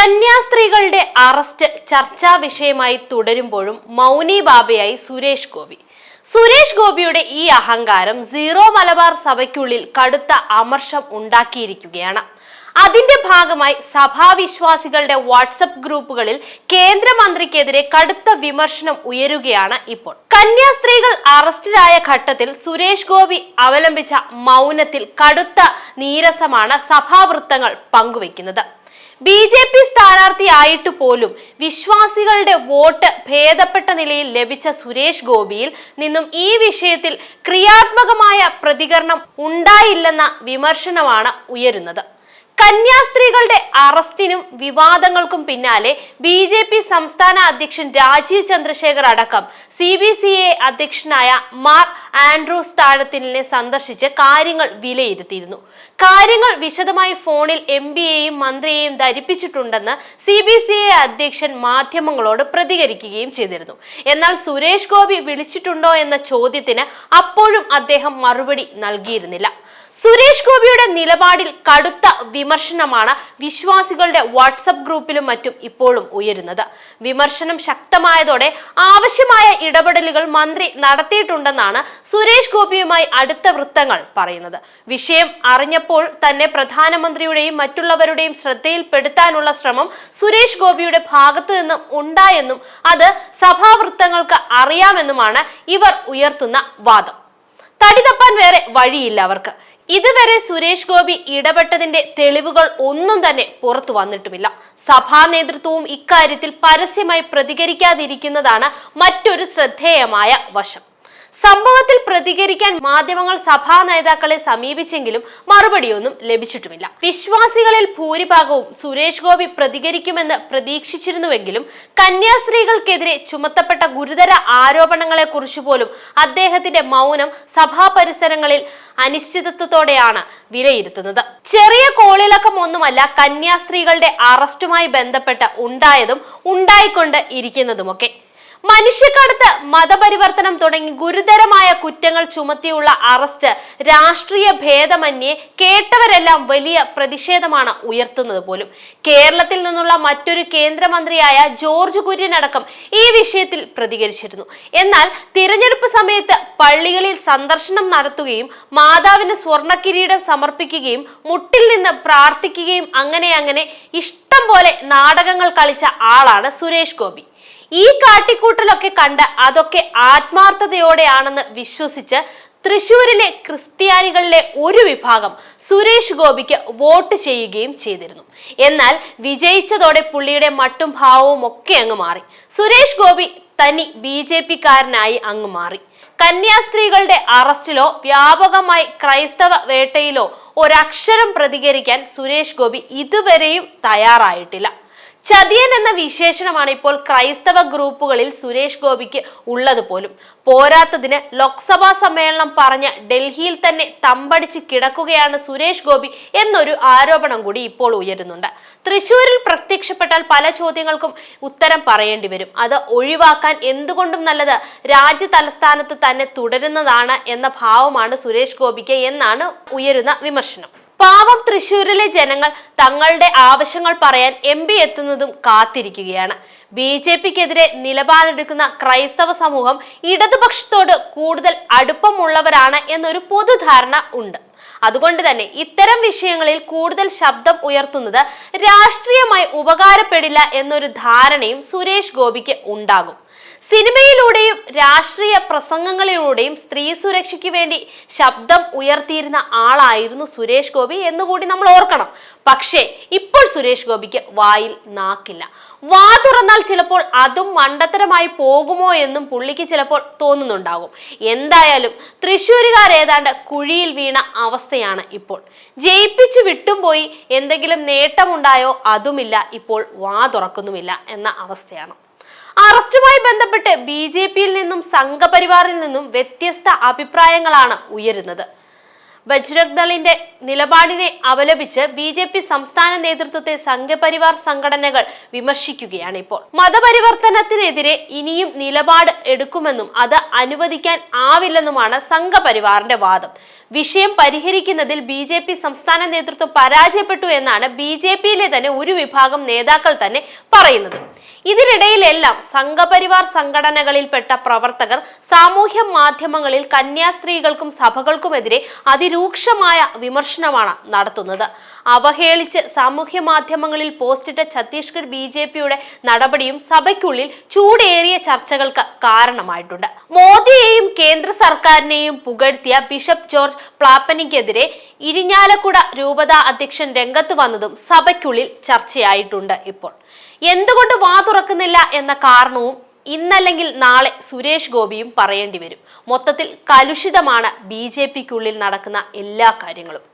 കന്യാസ്ത്രീകളുടെ arrest ചർച്ചാ വിഷയമായി തുടരുമ്പോഴും മൗനി ബാബയായി സുരേഷ് ഗോപി. സുരേഷ് ഗോപിയുടെ ഈ അഹങ്കാരം സീറോ മലബാർ സഭയ്ക്കുള്ളിൽ കടുത്ത അമർഷം ഉണ്ടാക്കിയിരിക്കുകയാണ്. അതിന്റെ ഭാഗമായി സഭാവിശ്വാസികളുടെ വാട്സപ്പ് ഗ്രൂപ്പുകളിൽ കേന്ദ്രമന്ത്രിക്കെതിരെ കടുത്ത വിമർശനം ഉയരുകയാണ് ഇപ്പോൾ. കന്യാസ്ത്രീകൾ അറസ്റ്റിലായ ഘട്ടത്തിൽ സുരേഷ് ഗോപി അവലംബിച്ച മൗനത്തിൽ കടുത്ത നീരസമാണ് സഭാവൃത്തങ്ങൾ പങ്കുവെക്കുന്നത് ബി ജെ പി സ്ഥാനാർത്ഥിയായിട്ട് പോലും വിശ്വാസികളുടെ വോട്ട് ഭേദപ്പെട്ട നിലയിൽ ലഭിച്ച സുരേഷ് ഗോപിയിൽ നിന്നും ഈ വിഷയത്തിൽ ക്രിയാത്മകമായ പ്രതികരണം ഉണ്ടായില്ലെന്ന വിമർശനമാണ് ഉയരുന്നത്. കന്യാസ്ത്രീകളുടെ അറസ്റ്റിനും വിവാദങ്ങൾക്കും പിന്നാലെ ബി ജെ പി സംസ്ഥാന അധ്യക്ഷൻ രാജീവ് ചന്ദ്രശേഖർ അടക്കം സി ബി സി എ അധ്യക്ഷനായ മാർ ആൻഡ്രൂ സ്ഥാനത്തിനെ സന്ദർശിച്ച് കാര്യങ്ങൾ വിലയിരുത്തിയിരുന്നു. കാര്യങ്ങൾ വിശദമായി ഫോണിൽ എം പിയെയും മന്ത്രിയെയും ധരിപ്പിച്ചിട്ടുണ്ടെന്ന് സി ബി സി എ അധ്യക്ഷൻ മാധ്യമങ്ങളോട് പ്രതികരിക്കുകയും ചെയ്തിരുന്നു. എന്നാൽ സുരേഷ് ഗോപി വിളിച്ചിട്ടുണ്ടോ എന്ന ചോദ്യത്തിന് അപ്പോഴും അദ്ദേഹം മറുപടി നൽകിയിരുന്നില്ല. സുരേഷ് ഗോപിയുടെ നിലപാടിൽ കടുത്ത വിമർശനമാണ് വിശ്വാസികളുടെ വാട്സപ്പ് ഗ്രൂപ്പിലും മറ്റും ഇപ്പോഴും ഉയരുന്നത്. വിമർശനം ശക്തമായതോടെ ആവശ്യമായ ഇടപെടലുകൾ മന്ത്രി നടത്തിയിട്ടുണ്ടെന്നാണ് സുരേഷ് ഗോപിയുമായി അടുത്ത വൃത്തങ്ങൾ പറയുന്നത്. വിഷയം അറിഞ്ഞപ്പോൾ തന്നെ പ്രധാനമന്ത്രിയുടെയും മറ്റുള്ളവരുടെയും ശ്രദ്ധയിൽപ്പെടുത്താനുള്ള ശ്രമം സുരേഷ് ഗോപിയുടെ ഭാഗത്തു നിന്നും ഉണ്ടായെന്നും അത് സഭാവൃത്തങ്ങൾക്ക് അറിയാമെന്നുമാണ് ഇവർ ഉയർത്തുന്ന വാദം. തടി തപ്പാൻ വേറെ വഴിയില്ല അവർക്ക്. ഇതുവരെ സുരേഷ് ഗോപി ഇടപെട്ടതിന്റെ തെളിവുകൾ ഒന്നും തന്നെ പുറത്തു വന്നിട്ടുമില്ല. സഭാ നേതൃത്വവും ഇക്കാര്യത്തിൽ പരസ്യമായി പ്രതികരിക്കാതിരിക്കുന്നതാണ് മറ്റൊരു ശ്രദ്ധേയമായ വശം. സംഭവത്തിൽ പ്രതികരിക്കാൻ മാധ്യമങ്ങൾ സഭാ നേതാക്കളെ സമീപിച്ചെങ്കിലും മറുപടിയൊന്നും ലഭിച്ചിട്ടുമില്ല. വിശ്വാസികളിൽ ഭൂരിഭാഗവും സുരേഷ് ഗോപി പ്രതികരിക്കുമെന്ന് പ്രതീക്ഷിച്ചിരുന്നുവെങ്കിലും കന്യാസ്ത്രീകൾക്കെതിരെ ചുമത്തപ്പെട്ട ഗുരുതര ആരോപണങ്ങളെ കുറിച്ച് പോലും അദ്ദേഹത്തിന്റെ മൗനം സഭാ പരിസരങ്ങളിൽ അനിശ്ചിതത്വത്തോടെയാണ് വിലയിരുത്തുന്നത്. ചെറിയ കോളിളക്കം ഒന്നുമല്ല കന്യാസ്ത്രീകളുടെ അറസ്റ്റുമായി ബന്ധപ്പെട്ട് ഉണ്ടായതും ഉണ്ടായിക്കൊണ്ട് ഇരിക്കുന്നതുമൊക്കെ. മനുഷ്യക്കടത്ത് മതപരിവർത്തനം തുടങ്ങി ഗുരുതരമായ കുറ്റങ്ങൾ ചുമത്തിയുള്ള അറസ്റ്റ് രാഷ്ട്രീയ ഭേദമന്യേ കേട്ടവരെല്ലാം വലിയ പ്രതിഷേധമാണ് ഉയർത്തുന്നത് പോലും. കേരളത്തിൽ നിന്നുള്ള മറ്റൊരു കേന്ദ്രമന്ത്രിയായ ജോർജ് കുര്യൻ അടക്കം ഈ വിഷയത്തിൽ പ്രതികരിച്ചിരുന്നു. എന്നാൽ തിരഞ്ഞെടുപ്പ് സമയത്ത് പള്ളികളിൽ സന്ദർശനം നടത്തുകയും മാതാവിന് സ്വർണ കിരീടം സമർപ്പിക്കുകയും മുട്ടിൽ നിന്ന് പ്രാർത്ഥിക്കുകയും അങ്ങനെ അങ്ങനെ ഇഷ്ടം പോലെ നാടകങ്ങൾ കളിച്ച ആളാണ് സുരേഷ് ഗോപി. ഈ കാട്ടിക്കൂട്ടലൊക്കെ കണ്ട് അതൊക്കെ ആത്മാർത്ഥതയോടെയാണെന്ന് വിശ്വസിച്ച് തൃശൂരിലെ ക്രിസ്ത്യാനികളിലെ ഒരു വിഭാഗം സുരേഷ് ഗോപിക്ക് വോട്ട് ചെയ്യുകയും ചെയ്തിരുന്നു. എന്നാൽ വിജയിച്ചതോടെ പുള്ളിയുടെ മട്ടും ഭാവവും ഒക്കെ അങ്ങ് മാറി. സുരേഷ് ഗോപി തനി ബി ജെ പിക്കാരനായി അങ്ങ് മാറി. കന്യാസ്ത്രീകളുടെ അറസ്റ്റിലോ വ്യാപകമായി ക്രൈസ്തവ വേട്ടയിലോ ഒരക്ഷരം പ്രതികരിക്കാൻ സുരേഷ് ഗോപി ഇതുവരെയും തയ്യാറായിട്ടില്ല. ചതിയൻ എന്ന വിശേഷണമാണ് ഇപ്പോൾ ക്രൈസ്തവ ഗ്രൂപ്പുകളിൽ സുരേഷ് ഗോപിക്ക് ഉള്ളത് പോലും. പോരാത്തതിന് ലോക്സഭാ സമ്മേളനം പറഞ്ഞ് ഡൽഹിയിൽ തന്നെ തമ്പടിച്ച് കിടക്കുകയാണ് സുരേഷ് ഗോപി എന്നൊരു ആരോപണം കൂടി ഇപ്പോൾ ഉയരുന്നുണ്ട്. തൃശൂരിൽ പ്രത്യക്ഷപ്പെട്ടാൽ പല ചോദ്യങ്ങൾക്കും ഉത്തരം പറയേണ്ടി വരും. അത് ഒഴിവാക്കാൻ എന്തുകൊണ്ടും നല്ലത് രാജ്യ തലസ്ഥാനത്ത് തന്നെ തുടരുന്നതാണ് എന്ന ഭാവമാണ് സുരേഷ് ഗോപിക്ക് എന്നാണ് ഉയരുന്ന വിമർശനം. പാവം തൃശൂരിലെ ജനങ്ങൾ തങ്ങളുടെ ആവശ്യങ്ങൾ പറയാൻ എം പി എത്തുന്നതും കാത്തിരിക്കുകയാണ്. ബി ജെ പിക്കെതിരെ നിലപാടെടുക്കുന്ന ക്രൈസ്തവ സമൂഹം ഇടതുപക്ഷത്തോട് കൂടുതൽ അടുപ്പമുള്ളവരാണ് എന്നൊരു പൊതുധാരണ ഉണ്ട്. അതുകൊണ്ട് തന്നെ ഇത്തരം വിഷയങ്ങളിൽ കൂടുതൽ ശബ്ദം ഉയർത്തുന്നത് രാഷ്ട്രീയമായി ഉപകാരപ്പെടില്ല എന്നൊരു ധാരണയും സുരേഷ് ഗോപിക്ക് ഉണ്ടാകും. സിനിമയിലൂടെയും രാഷ്ട്രീയ പ്രസംഗങ്ങളിലൂടെയും സ്ത്രീ സുരക്ഷയ്ക്ക് വേണ്ടി ശബ്ദം ഉയർത്തിയിരുന്ന ആളായിരുന്നു സുരേഷ് ഗോപി എന്നുകൂടി നമ്മൾ ഓർക്കണം. പക്ഷേ ഇപ്പോൾ സുരേഷ് ഗോപിക്ക് വായിൽ നാക്കില്ല. വാ തുറന്നാൽ ചിലപ്പോൾ അതും മണ്ടത്തരമായി പോകുമോ എന്നും പുള്ളിക്ക് ചിലപ്പോൾ തോന്നുന്നുണ്ടാകും. എന്തായാലും തൃശ്ശൂരുകാർ ഏതാണ്ട് കുഴിയിൽ വീണ അവസ്ഥയാണ് ഇപ്പോൾ. ജയിപ്പിച്ചു വിട്ടും പോയി എന്തെങ്കിലും നേട്ടമുണ്ടായോ അതുമില്ല ഇപ്പോൾ വാ തുറക്കുന്നുമില്ല എന്ന അവസ്ഥയാണ്. അറസ്റ്റുമായി ബന്ധപ്പെട്ട് ബി ജെ പിയിൽ നിന്നും സംഘപരിവാറിൽ നിന്നും വ്യത്യസ്ത അഭിപ്രായങ്ങളാണ് ഉയരുന്നത്. ബജ്രംഗ് ദളിന്റെ നിലപാടിനെ അപലപിച്ച് ബി ജെ പി സംസ്ഥാന നേതൃത്വത്തെ സംഘപരിവാർ സംഘടനകൾ വിമർശിക്കുകയാണ് ഇപ്പോൾ. മതപരിവർത്തനത്തിനെതിരെ ഇനിയും നിലപാട് എടുക്കുമെന്നും അത് അനുവദിക്കാൻ ആവില്ലെന്നുമാണ് സംഘപരിവാറിന്റെ വാദം. വിഷയം പരിഹരിക്കുന്നതിൽ ബി ജെ പി സംസ്ഥാന നേതൃത്വം പരാജയപ്പെട്ടു എന്നാണ് ബി ജെ പിയിലെ തന്നെ ഒരു വിഭാഗം നേതാക്കൾ തന്നെ പറയുന്നത്. ഇതിനിടയിലെല്ലാം സംഘപരിവാർ സംഘടനകളിൽപ്പെട്ട പ്രവർത്തകർ സാമൂഹ്യ മാധ്യമങ്ങളിൽ കന്യാസ്ത്രീകൾക്കും സഭകൾക്കുമെതിരെ അതിരൂക്ഷമായ വിമർശനമാണ് നടത്തുന്നത്. അവഹേളിച്ച് സാമൂഹ്യ മാധ്യമങ്ങളിൽ പോസ്റ്റിട്ട ഛത്തീസ്ഗഡ് ബി ജെ പിയുടെ നടപടിയും സഭയ്ക്കുള്ളിൽ ചൂടേറിയ ചർച്ചകൾക്ക് കാരണമായിട്ടുണ്ട്. മോദിയെയും കേന്ദ്ര സർക്കാരിനെയും പുകഴ്ത്തിയ ബിഷപ്പ് ജോർജ് പ്ലാപ്പനിക്കെതിരെ ഇരിഞ്ഞാലക്കുട രൂപതാ അധ്യക്ഷൻ രംഗത്ത് വന്നതും സഭയ്ക്കുള്ളിൽ ചർച്ചയായിട്ടുണ്ട് ഇപ്പോൾ. എന്തുകൊണ്ട് വാ തുറക്കുന്നില്ല എന്ന കാരണവും ഇന്നല്ലെങ്കിൽ നാളെ സുരേഷ് ഗോപിയും പറയേണ്ടി വരും. മൊത്തത്തിൽ കലുഷിതമാണ് ബി നടക്കുന്ന എല്ലാ കാര്യങ്ങളും.